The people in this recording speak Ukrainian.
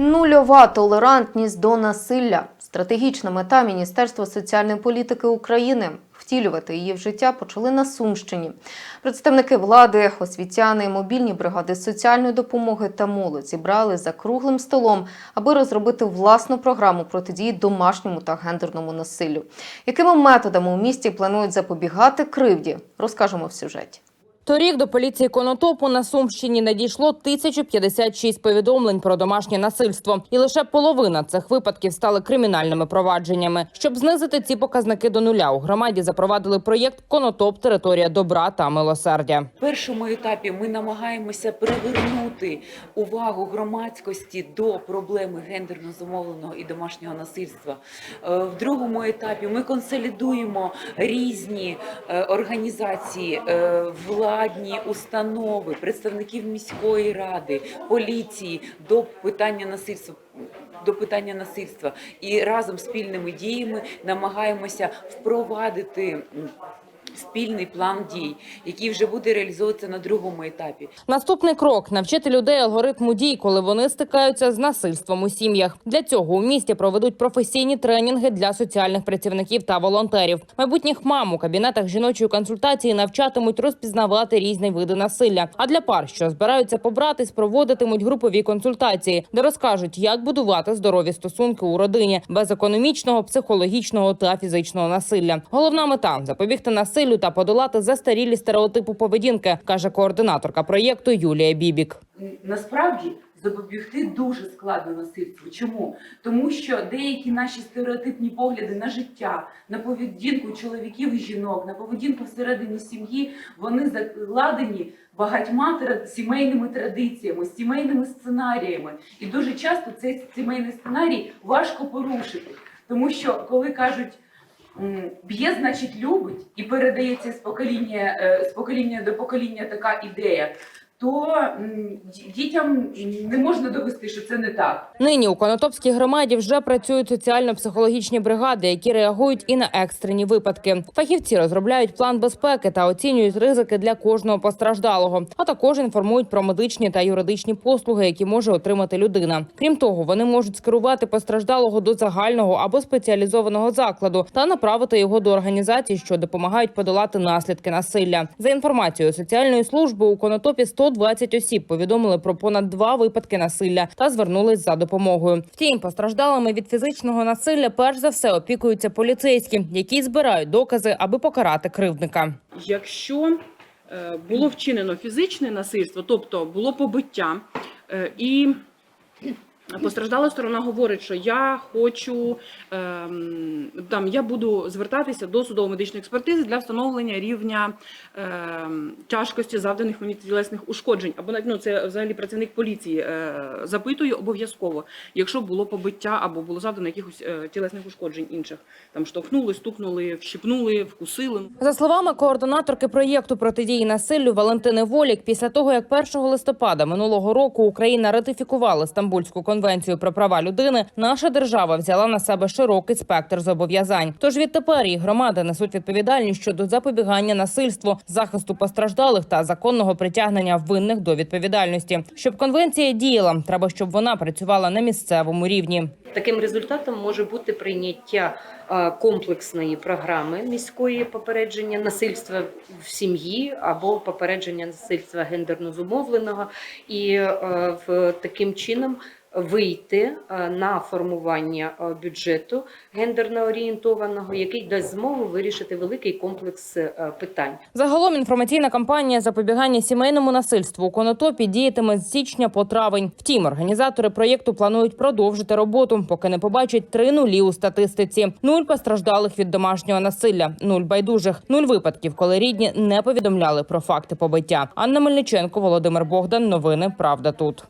Нульова толерантність до насилля стратегічна мета Міністерства соціальної політики України. Втілювати її в життя почали на Сумщині. Представники влади, освітяни, мобільні бригади соціальної допомоги та молодь зібрали за круглим столом, аби розробити власну програму протидії домашньому та гендерному насиллю. Якими методами у місті планують запобігати кривді, розкажемо в сюжеті. Торік до поліції Конотопу на Сумщині надійшло 1056 повідомлень про домашнє насильство, і лише половина цих випадків стали кримінальними провадженнями. Щоб знизити ці показники до нуля, у громаді запровадили проєкт Конотоп територія добра та милосердя. В першому етапі ми намагаємося привернути увагу громадськості до проблеми гендерно зумовленого і домашнього насильства. Е, В другому етапі ми консолідуємо різні е, організації, е, владні установи, представників міської ради, поліції до питання насильства. До питання насильства і разом спільними діями намагаємося впровадити спільний план дій, який вже буде реалізовуватися на другому етапі. Наступний крок навчити людей алгоритму дій, коли вони стикаються з насильством у сім'ях. Для цього у місті проведуть професійні тренінги для соціальних працівників та волонтерів. Майбутніх мам у кабінетах жіночої консультації навчатимуть розпізнавати різні види насилля. А для пар, що збираються побратись, проводитимуть групові консультації, де розкажуть, як будувати здорові стосунки у родині без економічного, психологічного та фізичного насилля. Головна мета запобігти насиллю та подолати застарілі стереотипи поведінки, каже координаторка проєкту Юлія Бібік. Насправді запобігти дуже складно насильству. Чому? Тому що деякі наші стереотипні погляди на життя, на поведінку чоловіків і жінок, на поведінку всередині сім'ї, вони закладені багатьма сімейними традиціями, сімейними сценаріями. І дуже часто цей сімейний сценарій важко порушити. Тому що коли кажуть. Б'є, значить, любить, і передається з покоління, е, з покоління до покоління така ідея, то дітям не можна довести, що це не так. Нині у Конотопській громаді вже працюють соціально-психологічні бригади, які реагують і на екстрені випадки. Фахівці розробляють план безпеки та оцінюють ризики для кожного постраждалого, а також інформують про медичні та юридичні послуги, які може отримати людина. Крім того, вони можуть скерувати постраждалого до загального або спеціалізованого закладу та направити його до організацій, що допомагають подолати наслідки насилля. За інформацією соціальної служби у Конотопі 120 осіб повідомили про понад два випадки насилля та звернулись за допомогою. Втім, постраждалими від фізичного насилля перш за все опікуються поліцейські, які збирають докази, аби покарати кривдника. Якщо е, було вчинено фізичне насильство, тобто було побиття, е, і постраждала сторона говорить, що я хочу ем, там я буду звертатися до судово-медичної експертизи для встановлення рівня ем, тяжкості завданих мені тілесних ушкоджень. Або ну, це взагалі працівник поліції е, запитує обов'язково, якщо було побиття або було завдано якихось е, тілесних ушкоджень інших. Там штовхнули, стукнули, вщипнули, вкусили. За словами координаторки проєкту протидії насиллю Валентини Волік, після того як 1 листопада минулого року Україна ратифікувала Стамбульську конвенцію про права людини, наша держава взяла на себе широкий спектр зобов'язань. Тож відтепер і громади несуть відповідальність щодо запобігання насильству, захисту постраждалих та законного притягнення винних до відповідальності. Щоб конвенція діяла, треба, щоб вона працювала на місцевому рівні. Таким результатом може бути прийняття комплексної програми міської попередження насильства в сім'ї або попередження насильства гендерно зумовленого, і в таким чином вийти на формування бюджету гендерно орієнтованого, який дасть змогу вирішити великий комплекс е, питань. Загалом інформаційна кампанія запобігання сімейному насильству у Конотопі діятиме з січня по травень. Втім, організатори проєкту планують продовжити роботу, поки не побачить три нулі у статистиці: нуль постраждалих від домашнього насилля, нуль байдужих, нуль випадків, коли рідні не повідомляли про факти побиття. Анна Мельниченко, Володимир Богдан. Новини Правда тут.